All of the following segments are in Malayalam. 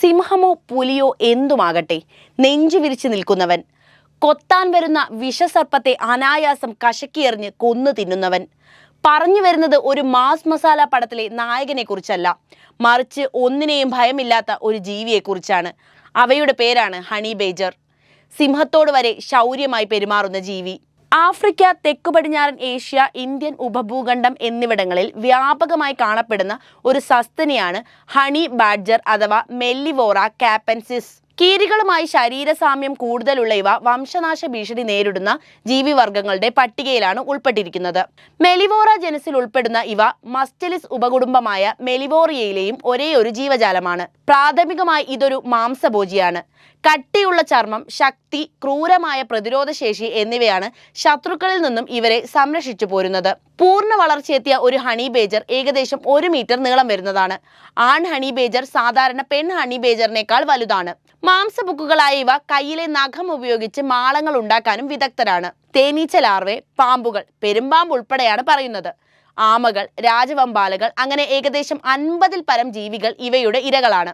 സിംഹമോ പുലിയോ എന്തുമാകട്ടെ? നെഞ്ചു വിരിച്ചു നിൽക്കുന്നവൻ. കൊത്താൻ വരുന്ന വിഷസർപ്പത്തെ അനായാസം കശക്കിയെറിഞ്ഞ് കൊന്നു തിന്നുന്നവൻ. പറഞ്ഞു വരുന്നത് ഒരു മാസ് മസാല പടത്തിലെ നായകനെ കുറിച്ചല്ല മറിച്ച് ഒന്നിനെയും ഭയമില്ലാത്ത ഒരു ജീവിയെക്കുറിച്ചാണ്. അവയുടെ പേരാണ് ഹണി ബേജർ. സിംഹത്തോട് വരെ ശൗര്യമായി പെരുമാറുന്ന ജീവി. ആഫ്രിക്ക തെക്കു പടിഞ്ഞാറൻ ഏഷ്യ ഇന്ത്യൻ ഉപഭൂഖണ്ഡം എന്നിവിടങ്ങളിൽ വ്യാപകമായി കാണപ്പെടുന്ന ഒരു സസ്തനിയാണ് ഹണി ബാഡ്ജർ അഥവാ മെല്ലിവോറ കാപ്പൻസിസ് കീരികളുമായി ശരീരസാമ്യം കൂടുതലുള്ള ഇവ വംശനാശ ഭീഷണി നേരിടുന്ന ജീവിവർഗങ്ങളുടെ പട്ടികയിലാണ് ഉൾപ്പെട്ടിരിക്കുന്നത്. മെലിവോറ ജനസിൽ ഉൾപ്പെടുന്ന ഇവ മസ്റ്റലിസ് ഉപകുടുംബമായ മെലിവോറിയയിലെയും ഒരേ ഒരു ജീവജാലമാണ്. പ്രാഥമികമായി ഇതൊരു മാംസഭോജിയാണ്. കട്ടിയുള്ള ചർമ്മം ശക്തി ക്രൂരമായ പ്രതിരോധശേഷി എന്നിവയാണ് ശത്രുക്കളിൽ നിന്നും ഇവരെ സംരക്ഷിച്ചു പോരുന്നത്. പൂർണ വളർച്ചയെത്തിയ ഒരു ഹണി ബേജർ ഏകദേശം ഒരു മീറ്റർ നീളം വരുന്നതാണ്. ആൺ ഹണി ബേജർ സാധാരണ പെൺ ഹണി ബേജറിനേക്കാൾ വലുതാണ്. മാംസബുക്കുകളായ ഇവ കയ്യിലെ നഖം ഉപയോഗിച്ച് മാളങ്ങൾ ഉണ്ടാക്കാനും വിദഗ്ധരാണ്. തേനീച്ച ലാർവെ പാമ്പുകൾ പെരുമ്പാമ്പ് ഉൾപ്പെടെയാണ് പറയുന്നത്. ആമകൾ രാജവമ്പാലകൾ അങ്ങനെ ഏകദേശം അൻപതിൽ പരം ജീവികൾ ഇവയുടെ ഇരകളാണ്.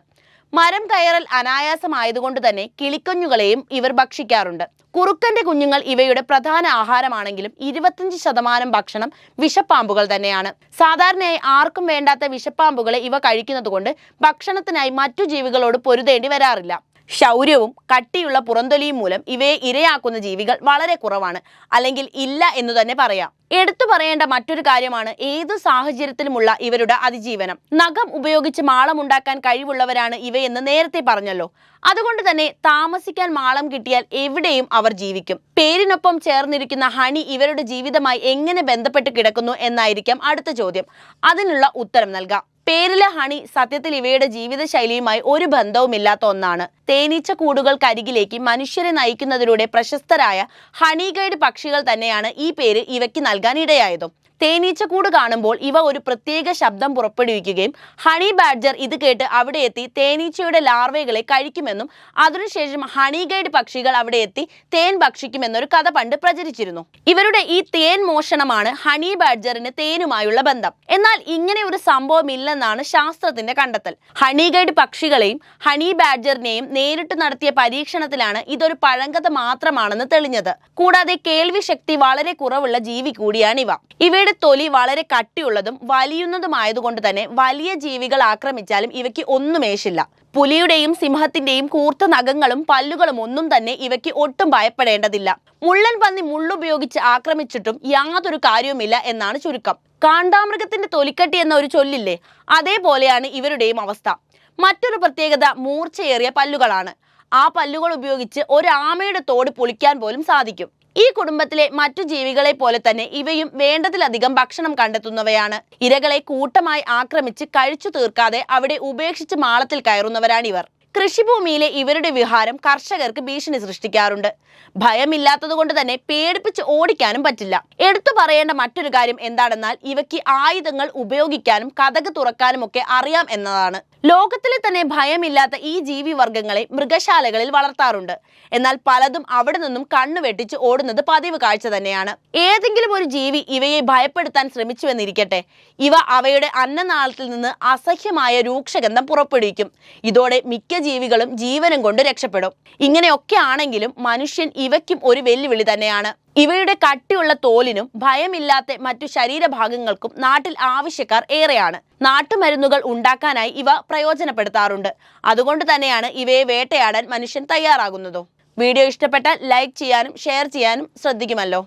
മരം കയറൽ അനായാസമായതുകൊണ്ട് തന്നെ കിളിക്കുഞ്ഞുകളെയും ഇവർ ഭക്ഷിക്കാറുണ്ട്. കുറുക്കന്റെ കുഞ്ഞുങ്ങൾ ഇവയുടെ പ്രധാന ആഹാരമാണെങ്കിലും ഇരുപത്തിയഞ്ച് ശതമാനം ഭക്ഷണം വിഷപ്പാമ്പുകൾ തന്നെയാണ്. സാധാരണയായി ആർക്കും വേണ്ടാത്ത വിഷപ്പാമ്പുകളെ ഇവ കഴിക്കുന്നതുകൊണ്ട് ഭക്ഷണത്തിനായി മറ്റു ജീവികളോട് പൊരുതേണ്ടി വരാറില്ല. ശൗര്യവും കട്ടിയുള്ള പുറന്തൊലിയും മൂലം ഇവയെ ഇരയാക്കുന്ന ജീവികൾ വളരെ കുറവാണ്. അല്ലെങ്കിൽ ഇല്ല എന്ന് തന്നെ പറയാം. എടുത്തു പറയേണ്ട മറ്റൊരു കാര്യമാണ് ഏതു സാഹചര്യത്തിലുമുള്ള ഇവരുടെ അതിജീവനം. നഖം ഉപയോഗിച്ച് മാളം ഉണ്ടാക്കാൻ കഴിവുള്ളവരാണ് ഇവയെന്ന് നേരത്തെ പറഞ്ഞല്ലോ. അതുകൊണ്ട് തന്നെ താമസിക്കാൻ മാളം കിട്ടിയാൽ എവിടെയും അവർ ജീവിക്കും. പേരിനൊപ്പം ചേർന്നിരിക്കുന്ന ഹണി ഇവരുടെ ജീവിതമായി എങ്ങനെ ബന്ധപ്പെട്ട് കിടക്കുന്നു എന്നായിരിക്കാം അടുത്ത ചോദ്യം. അതിനുള്ള ഉത്തരം നൽകാം. പേരിലെ ഹണി സത്യത്തിൽ ഇവയുടെ ജീവിതശൈലിയുമായി ഒരു ബന്ധവുമില്ലാത്ത ഒന്നാണ്. തേനീച്ച കൂടുകൾക്കരികിലേക്ക് മനുഷ്യരെ നയിക്കുന്നതിലൂടെ പ്രശസ്തരായ ഹണി ഗൈഡ് പക്ഷികൾ തന്നെയാണ് ഈ പേര് ഇവയ്ക്ക് നൽകാൻ ഇടയായതും തേനീച്ചക്കൂട് കാണുമ്പോൾ ഇവ ഒരു പ്രത്യേക ശബ്ദം പുറപ്പെടുവിക്കുകയും ഹണി ബാഡ്ജർ ഇത് കേട്ട് അവിടെ എത്തി തേനീച്ചയുടെ ലാർവകളെ കഴിക്കുമെന്നും അതിനുശേഷം ഹണി ഗൈഡ് പക്ഷികൾ അവിടെ എത്തി തേൻ ഭക്ഷിക്കുമെന്നൊരു കഥ പണ്ട് പ്രചരിച്ചിരുന്നു. ഇവരുടെ ഈ തേൻ മോഷണമാണ് ഹണി ബാഡ്ജറിന് തേനുമായുള്ള ബന്ധം. എന്നാൽ ഇങ്ങനെ ഒരു സംഭവം ഇല്ലെന്നാണ് ശാസ്ത്രത്തിന്റെ കണ്ടെത്തൽ. ഹണി ഗൈഡ് പക്ഷികളെയും ഹണി ബാഡ്ജറിനെയും നേരിട്ട് നടത്തിയ പരീക്ഷണത്തിലാണ് ഇതൊരു പഴങ്കഥ മാത്രമാണെന്ന് തെളിഞ്ഞത്. കൂടാതെ കേൾവി ശക്തി വളരെ കുറവുള്ള ജീവി കൂടിയാണിവ ഇവയുടെ തൊലി വളരെ കട്ടിയുള്ളതും വലിയുന്നതുമായതുകൊണ്ട് തന്നെ വലിയ ജീവികൾ ആക്രമിച്ചാലും ഇവയ്ക്ക് ഒന്നും ഏശില്ല. പുലിയുടെയും സിംഹത്തിന്റെയും കൂർത്ത നഖങ്ങളും പല്ലുകളും ഒന്നും തന്നെ ഇവയ്ക്ക് ഒട്ടും ഭയപ്പെടേണ്ടതില്ല. മുള്ളൻ പന്നി മുള്ളുപയോഗിച്ച് ആക്രമിച്ചിട്ടും യാതൊരു കാര്യവുമില്ല എന്നാണ് ചുരുക്കം. കാണ്ടാമൃഗത്തിന്റെ തൊലിക്കട്ടി എന്ന ഒരു ചൊല്ലില്ലേ? അതേപോലെയാണ് ഇവരുടെയും അവസ്ഥ. മറ്റൊരു പ്രത്യേകത മൂർച്ചയേറിയ പല്ലുകളാണ്. ആ പല്ലുകൾ ഉപയോഗിച്ച് ഒരു ആമയുടെ തോട് പൊളിക്കാൻ പോലും സാധിക്കും. ഈ കുടുംബത്തിലെ മറ്റു ജീവികളെ പോലെ തന്നെ ഇവയും വേണ്ടതിലധികം ഭക്ഷണം കണ്ടെത്തുന്നവയാണ്. ഇരകളെ കൂട്ടമായി ആക്രമിച്ച് കഴിച്ചു തീർക്കാതെ അവിടെ ഉപേക്ഷിച്ച് മാളത്തിൽ കയറുന്നവരാണിവർ. കൃഷിഭൂമിയിലെ ഇവരുടെ വിഹാരം കർഷകർക്ക് ഭീഷണി സൃഷ്ടിക്കാറുണ്ട്. ഭയമില്ലാത്തത് കൊണ്ട് തന്നെ പേടിപ്പിച്ച് ഓടിക്കാനും പറ്റില്ല. എടുത്തു പറയേണ്ട മറ്റൊരു കാര്യം എന്താണെന്നാൽ ഇവയ്ക്ക് ആയുധങ്ങൾ ഉപയോഗിക്കാനും കഥക് തുറക്കാനും ഒക്കെ അറിയാം എന്നതാണ്. ലോകത്തിലെ തന്നെ ഭയമില്ലാത്ത ഈ ജീവി വർഗങ്ങളെ മൃഗശാലകളിൽ വളർത്താറുണ്ട്. എന്നാൽ പലതും അവിടെ നിന്നും കണ്ണു വെട്ടിച്ച് ഓടുന്നത് പതിവ് കാഴ്ച തന്നെയാണ്. ഏതെങ്കിലും ഒരു ജീവി ഇവയെ ഭയപ്പെടുത്താൻ ശ്രമിച്ചുവെന്നിരിക്കട്ടെ. ഇവ അവയുടെ അന്നനാളത്തിൽ നിന്ന് അസഹ്യമായ രൂക്ഷഗന്ധം പുറപ്പെടുവിക്കും. ഇതോടെ മിക്ക ജീവികളും ജീവനും കൊണ്ട് രക്ഷപ്പെടും. ഇങ്ങനെയൊക്കെ ആണെങ്കിലും മനുഷ്യൻ ഇവയ്ക്കും ഒരു വെല്ലുവിളി തന്നെയാണ്. ഇവയുടെ കട്ടിയുള്ള തോലിനും ഭയമില്ലാത്ത മറ്റു ശരീരഭാഗങ്ങൾക്കും നാട്ടിൽ ആവശ്യക്കാർ ഏറെയാണ്. നാട്ടുമരുന്നുകൾ ഉണ്ടാക്കാനായി ഇവ പ്രയോജനപ്പെടുത്താറുണ്ട്. അതുകൊണ്ട് തന്നെയാണ് ഇവയെ വേട്ടയാടാൻ മനുഷ്യൻ തയ്യാറാകുന്നതും. വീഡിയോ ഇഷ്ടപ്പെട്ടാൽ ലൈക്ക് ചെയ്യാനും ഷെയർ ചെയ്യാനും ശ്രദ്ധിക്കുമല്ലോ.